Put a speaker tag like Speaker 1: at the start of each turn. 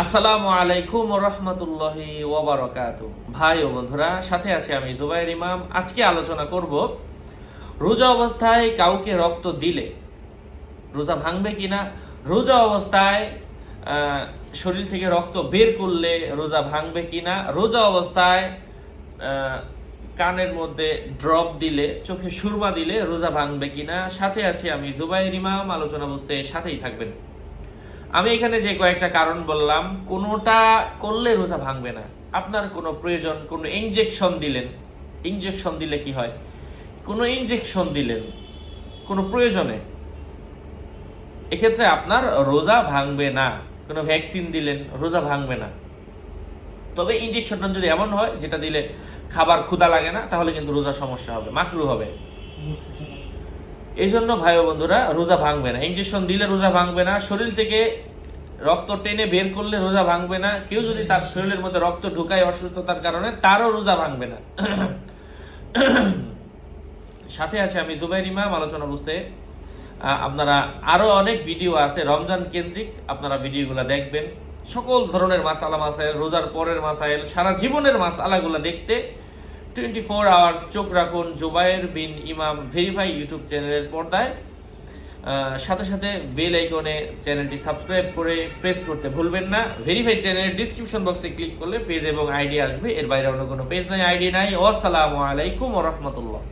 Speaker 1: আসসালামু আলাইকুম রহমতুল্লাহি ওবরাকাত ভাই ও বন্ধুরা, সাথে আছি আমি জুবাইর ইমাম। আজকে আলোচনা করব, রোজা অবস্থায় কাউকে রক্ত দিলে রোজা ভাঙবে কিনা? রোজা অবস্থায় শরীর থেকে রক্ত বের করলে রোজা ভাঙবে কিনা? রোজা অবস্থায় কানের মধ্যে ড্রপ দিলে, চোখে সুরমা দিলে রোজা ভাঙবে কিনা? সাথে আছি আমি জুবাইর ইমাম। আলোচনা বুঝতে সাথেই থাকবেন। আমি এখানে যে কয়েকটা কারণ বললাম, কোনোটা করলে রোজা ভাঙবে না। আপনার কোনো প্রয়োজন, কোনো ইনজেকশন দিলেন। ইনজেকশন দিলে কি হয়? কোনো ইনজেকশন দিলেন, কোনো প্রয়োজনে। এক্ষেত্রে আপনার রোজা ভাঙবে না। কোনো ভ্যাকসিন দিলেন, রোজা ভাঙবে না। তবে ইনজেকশনটা যদি এমন হয়, যেটা দিলে খাবার ক্ষুধা লাগে না, তাহলে কিন্তু রোজা সমস্যা হবে, মাকরু হবে। এই জন্য ভাই বন্ধুরা, রোজা ভাঙবে না। ইঞ্জেকশন দিলে রোজা ভাঙবে না, শরীর থেকে রক্ত টেনে বের করলে রোজা ভাঙবে না। কেউ যদি তার শরীরের মধ্যে রক্ত ঢুকায় অসুস্থতার কারণে, তারও রোজা ভাঙবে না। সাথে আছে আমি জুবাইর ইমাম, আলোচনা বুঝতে। আপনারা আরও অনেক ভিডিও আছে, রমজান কেন্দ্রিক, আপনারা ভিডিওগুলো দেখবেন। সকল ধরনের মাসালা মাসাইল, রোজার পরের মাসাইল, সারা জীবনের মাসালাগুলো দেখতে টোয়েন্টি ফোর আওয়ার চোখ রাখুন জুবায়ের বিন ইমাম ভেরিফাই ইউটিউব চ্যানেলের পর্দায়। সাথে সাথে বেল আইকনে চ্যানেলটি সাবস্ক্রাইব করে প্রেস করতে ভুলবেন না। ভেরিফাই চ্যানেলের ডিসক্রিপশন বক্সে ক্লিক করলে পেজ এবং আইডি আসবে। এর বাইরে অন্য কোনো পেজ নাই, আইডি নাই। আসসালামু আলাইকুম রহমতুল্লাহ।